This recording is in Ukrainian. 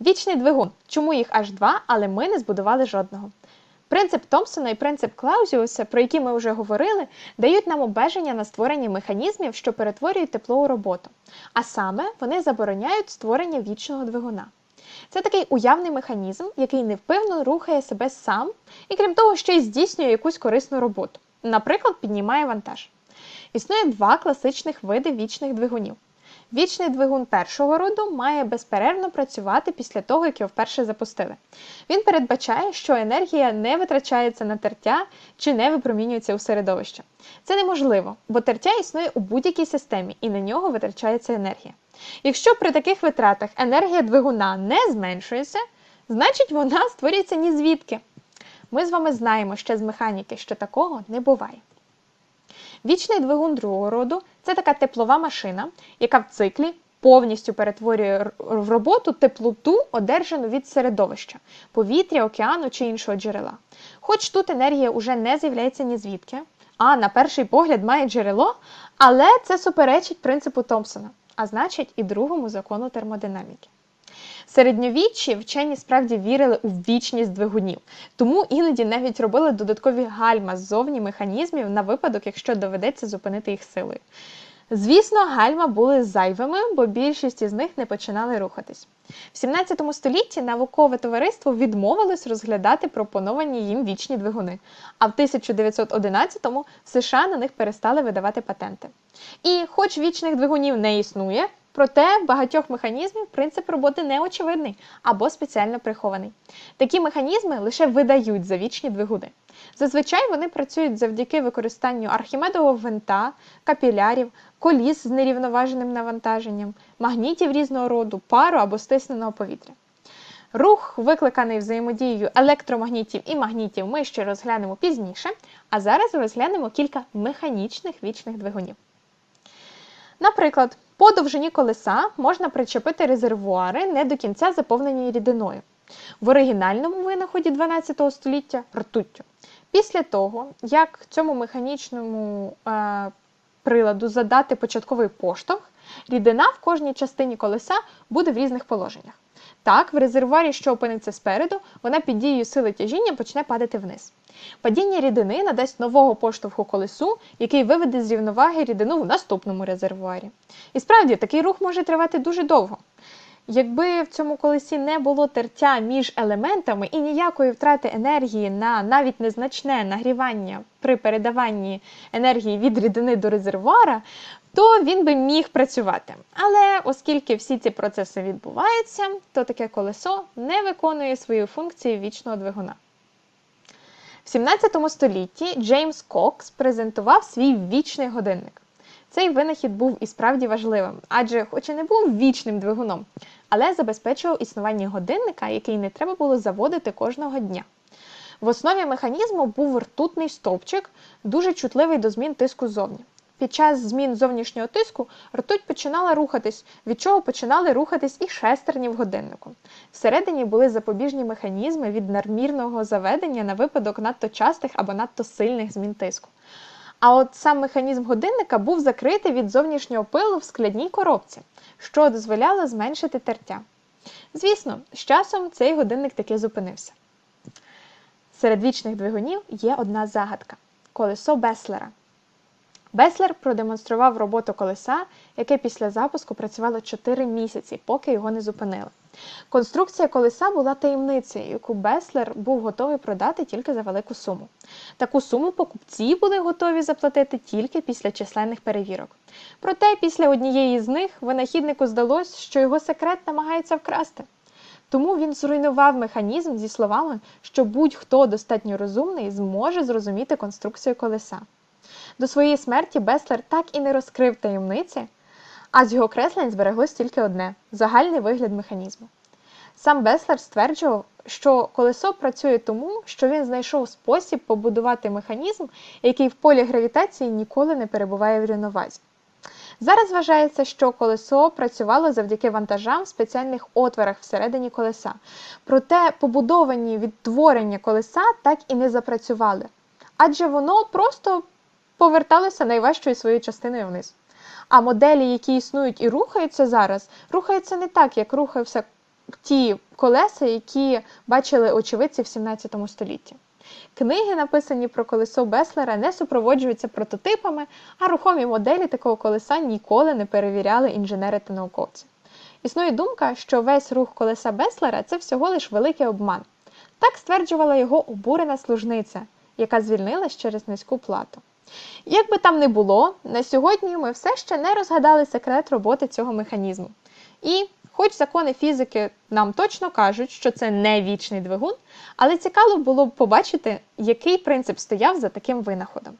Вічний двигун. Чому їх аж два, але ми не збудували жодного? Принцип Томпсона і принцип Клаузіуса, про які ми вже говорили, дають нам обмеження на створення механізмів, що перетворюють тепло у роботу. А саме вони забороняють створення вічного двигуна. Це такий уявний механізм, який невпевно рухає себе сам і, крім того, ще й здійснює якусь корисну роботу. Наприклад, піднімає вантаж. Існує два класичних види вічних двигунів. Вічний двигун першого роду має безперервно працювати після того, як його вперше запустили. Він передбачає, що енергія не витрачається на тертя чи не випромінюється у середовище. Це неможливо, бо тертя існує у будь-якій системі і на нього витрачається енергія. Якщо при таких витратах енергія двигуна не зменшується, значить вона створюється ні звідки. Ми з вами знаємо ще з механіки, що такого не буває. Вічний двигун другого роду це така теплова машина, яка в циклі повністю перетворює в роботу теплоту, одержану від середовища, повітря, океану чи іншого джерела. Хоч тут енергія уже не з'являється ні звідки, а на перший погляд має джерело, але це суперечить принципу Томпсона, а значить і другому закону термодинаміки. Середньовіччі вчені справді вірили у вічність двигунів, тому іноді навіть робили додаткові гальма ззовні механізмів на випадок, якщо доведеться зупинити їх силою. Звісно, гальма були зайвими, бо більшість із них не починали рухатись. В 17 столітті наукове товариство відмовилось розглядати пропоновані їм вічні двигуни, а в 1911-му в США на них перестали видавати патенти. І хоч вічних двигунів не існує, проте в багатьох механізмів принцип роботи неочевидний або спеціально прихований. Такі механізми лише видають за вічні двигуни. Зазвичай вони працюють завдяки використанню архімедового винта, капілярів, коліс з нерівноваженим навантаженням, магнітів різного роду, пару або стисненого повітря. Рух, викликаний взаємодією електромагнітів і магнітів, ми ще розглянемо пізніше, а зараз розглянемо кілька механічних вічних двигунів. Наприклад, по довжині колеса можна причепити резервуари не до кінця заповнені рідиною. В оригінальному винаході 12 століття ртуттю. Після того, як цьому механічному е, приладу задати початковий поштовх, рідина в кожній частині колеса буде в різних положеннях. Так, в резервуарі, що опиниться спереду, вона під дією сили тяжіння почне падати вниз. Падіння рідини надасть нового поштовху колесу, який виведе з рівноваги рідину в наступному резервуарі. І справді такий рух може тривати дуже довго. Якби в цьому колесі не було тертя між елементами і ніякої втрати енергії на навіть незначне нагрівання при передаванні енергії від рідини до резервуара, то він би міг працювати. Але оскільки всі ці процеси відбуваються, то таке колесо не виконує свої функції вічного двигуна. В 17 столітті Джеймс Кокс презентував свій вічний годинник. Цей винахід був і справді важливим, адже, хоч і не був вічним двигуном, але забезпечував існування годинника, який не треба було заводити кожного дня. В основі механізму був ртутний стовпчик, дуже чутливий до змін тиску ззовні. Під час змін зовнішнього тиску ртуть починала рухатись, від чого починали рухатись і шестерні в годиннику. Всередині були запобіжні механізми від надмірного заведення на випадок надто частих або надто сильних змін тиску. А от сам механізм годинника був закритий від зовнішнього пилу в складній коробці, що дозволяло зменшити тертя. Звісно, з часом цей годинник таки зупинився. Серед вічних двигунів є одна загадка колесо Беслера. Беслер продемонстрував роботу колеса, яке після запуску працювало 4 місяці, поки його не зупинили. Конструкція колеса була таємницею, яку Беслер був готовий продати тільки за велику суму. Таку суму покупці були готові заплатити тільки після численних перевірок. Проте після однієї з них винахіднику здалось, що його секрет намагається вкрасти. Тому він зруйнував механізм зі словами, що будь-хто достатньо розумний зможе зрозуміти конструкцію колеса. До своєї смерті Беслер так і не розкрив таємниці, а з його креслень збереглось тільки одне загальний вигляд механізму. Сам Беслер стверджував, що колесо працює тому, що він знайшов спосіб побудувати механізм, який в полі гравітації ніколи не перебуває в рівновазі. Зараз вважається, що колесо працювало завдяки вантажам в спеціальних отворах всередині колеса. Проте побудовані відтворення колеса так і не запрацювали, адже воно просто поверталося найважчою своєю частиною вниз. А моделі, які існують і рухаються зараз, рухаються не так, як рухався ті колеса, які бачили очевидці в 17 столітті. Книги, написані про колесо Беслера, не супроводжуються прототипами, а рухомі моделі такого колеса ніколи не перевіряли інженери та науковці. Існує думка, що весь рух колеса Беслера це всього лиш великий обман. Так стверджувала його обурена служниця, яка звільнилась через низьку плату. Як би там не було, на сьогодні ми все ще не розгадали секрет роботи цього механізму. І, хоч закони фізики нам точно кажуть, що це не вічний двигун, але цікаво було б побачити, який принцип стояв за таким винаходом.